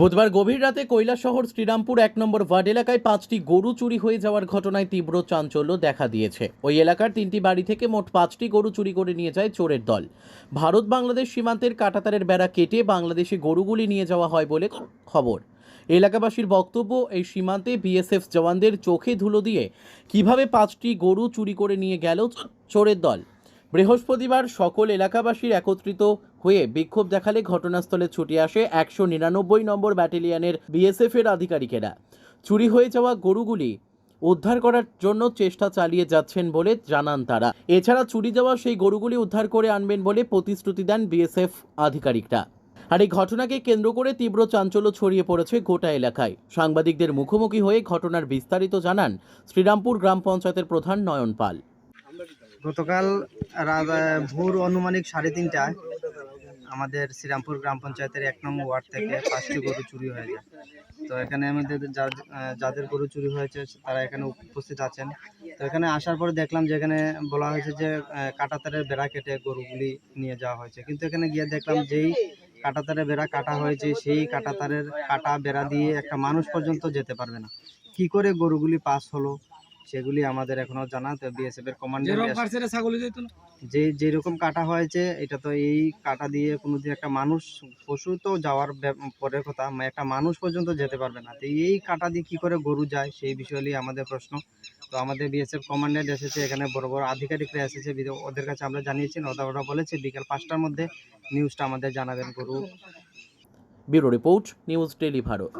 বুধবার গভীর রাতে কৈলাসহর শ্রীরামপুর এক নম্বর ওয়ার্ড এলাকায় পাঁচটি গরু চুরি হয়ে যাওয়ার ঘটনায় তীব্র চাঞ্চল্য দেখা দিয়েছে। ওই এলাকার তিনটি বাড়ি থেকে মোট পাঁচটি গরু চুরি করে নিয়ে যায় চোরের দল। ভারত বাংলাদেশ সীমান্তের কাটাতারের বেড়া কেটে বাংলাদেশে গরুগুলি নিয়ে যাওয়া হয় বলে খবর। এলাকাবাসীর বক্তব্য, এই সীমান্তে বিএসএফ জওয়ানদের চোখে ধুলো দিয়ে কীভাবে পাঁচটি গরু চুরি করে নিয়ে গেল চোরের দল। বৃহস্পতিবার সকল এলাকাবাসীর একত্রিত হয়ে বিক্ষোভ দেখালে ঘটনাস্থলে ছুটে আসে একশো নিরানব্বই নম্বর ব্যাটালিয়নের বিএসএফ এর আধিকারিকেরা। চুরি হয়ে যাওয়া গরুগুলি উদ্ধার করার জন্য চেষ্টা চালিয়ে যাচ্ছেন বলে জানান তারা। এছাড়া চুরি যাওয়া সেই গরুগুলি উদ্ধার করে আনবেন বলে প্রতিশ্রুতি দেন বিএসএফ আধিকারিকরা। আর এই ঘটনাকে কেন্দ্র করে তীব্র চাঞ্চল্য ছড়িয়ে পড়েছে গোটা এলাকায়। সাংবাদিকদের মুখোমুখি হয়ে ঘটনার বিস্তারিত জানান শ্রীরামপুর গ্রাম পঞ্চায়েতের প্রধান নয়ন পাল। গতকাল ভোর আনুমানিক সাড়ে তিনটায় আমাদের শ্রীরামপুর গ্রাম পঞ্চায়েতের এক নম্বর ওয়ার্ড থেকে পাঁচটি গরু চুরি হয়ে যায়। তো এখানে আমাদের যাদের গরু চুরি হয়েছে, তারা এখানে উপস্থিত আছেন। তো এখানে আসার পরে দেখলাম যে এখানে বলা হয়েছে যে কাটাতারের বেড়া কেটে গরুগুলি নিয়ে যাওয়া হয়েছে। কিন্তু এখানে গিয়ে দেখলাম যেই কাঁটাতারের বেড়া কাটা হয়েছে, সেই কাটাতারের কাটা বেড়া দিয়ে একটা মানুষ পর্যন্ত যেতে পারবে না। কি করে গরুগুলি পাস হলো? সেগুলি আমাদের এখনও জানা তো বিএসএফ এর কমান্ডার যে যেরকম কাটা হয়েছে এটা তো এই কাটা দিয়ে কোনোদিন একটা মানুষ পশু তো যাওয়ার পরের কথা মানে একটা মানুষ পর্যন্ত যেতে পারবে না। তো এই কাটা দিয়ে কি করে গরু যায় সেই বিষয় নিয়ে আমাদের প্রশ্ন। তো আমাদের বিএসএফ কমান্ডেন্ট এসেছে এখানে বড় বড় আধিকারিকরা এসেছে ওদের কাছে আমরা জানিয়েছি ওরা ওরা বলেছে বিকাল পাঁচটার মধ্যে নিউজটা আমাদের জানাবেন গরু। Bureau report news tele Bharat.